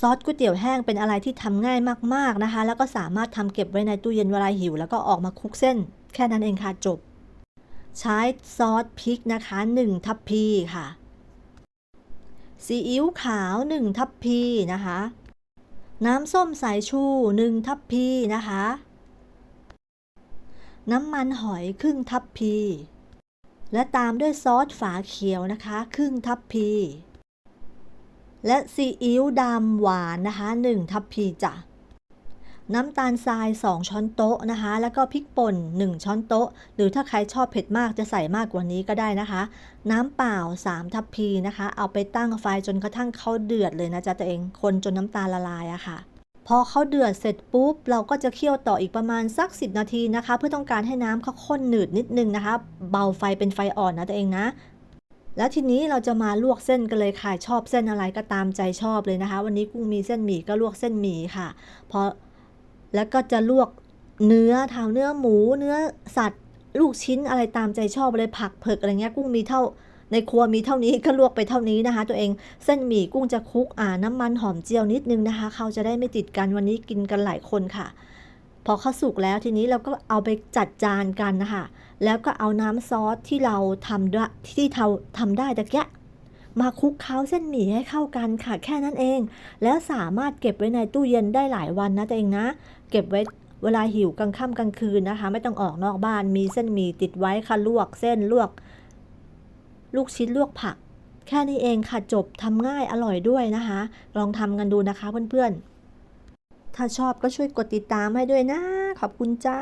ซอสก๋วยเตี๋ยวแห้งเป็นอะไรที่ทำง่ายมากๆนะคะ แล้วก็สามารถทำเก็บไว้ในตู้เย็นเวลาหิว แล้วก็ออกมาคลุกเส้น แค่นั้นเองค่ะจบ ใช้ซอสพริกนะคะ1ทัพพีค่ะซีอิ๊วขาว 1 ทัพพีนะคะ น้ำส้มสายชู 1 ทัพพีนะคะ น้ำมันหอยครึ่งทัพพี และตามด้วยซอสฝาเขียวนะคะ ครึ่งทัพพี และซีอิ๊วดำหวานนะคะ1ทัพพีจ้ะน้ำตาลทราย 2 ช้อนโต๊ะนะคะ แล้วก็พริกป่น 1 ช้อนโต๊ะ หรือถ้าใครชอบเผ็ดมากจะใส่มากกว่านี้ก็ได้นะคะ น้ำเปล่า 3 ทัพพีนะคะ เอาไปตั้งไฟจนกระทั่งเขาเดือดเลยนะจ๊ะตัวเองคนจนน้ำตาลละลายอะค่ะ พอเขาเดือดเสร็จปุ๊บ เราก็จะเคี่ยวต่ออีกประมาณสัก 10 นาทีนะคะ เพื่อต้องการให้น้ำเขาข้นหนืดนิดนึงนะคะ เบาไฟเป็นไฟอ่อนนะตัวเองนะ แล้วทีนี้เราจะมาลวกเส้นกันเลยค่ะ ชอบเส้นอะไรก็ตามใจชอบเลยนะคะ วันนี้กุ้งมีเส้นหมี่ก็ลวกเส้นหมี่ค่ะ พอแล้วก็จะลวกเนื้อเท้าเนื้อหมู เนื้อสัตว์ ลูกชิ้นอะไรตามใจชอบเลยผักเผือกอะไรเงี้ยกุ้งมีเท่าในครัวมีเท่านี้ก็ลวกไปเท่านี้นะคะ ตัวเองเส้นหมี่กุ้งจะคลุกอ่าน้ำมันหอมเจียวนิดนึงนะคะเขาจะได้ไม่ติดกันวันนี้กินกันหลายคนค่ะ พอเขาสุกแล้วทีนี้เราก็เอาไปจัดจานกันนะคะแล้วก็เอาน้ำซอสที่เราทำด้ที่เราทำได้ตะแกะมาคลุกเคล้าเส้นหมี่ให้เข้ากันค่ะแค่นั้นเอง แล้วสามารถเก็บไว้ในตู้เย็นได้หลายวันนะตัวเองนะ เก็บไว้เวลาหิวกลางค่ำกลางคืนนะคะ ไม่ต้องออกนอกบ้านมีเส้นหมี่ติดไว้ค่ะลวกเส้นลวก ลูกชิ้นลวกผัก แค่นี้เองค่ะจบทำง่ายอร่อยด้วยนะคะ ลองทำกันดูนะคะเพื่อนๆ ถ้าชอบก็ช่วยกดติดตามให้ด้วยนะ ขอบคุณจ้า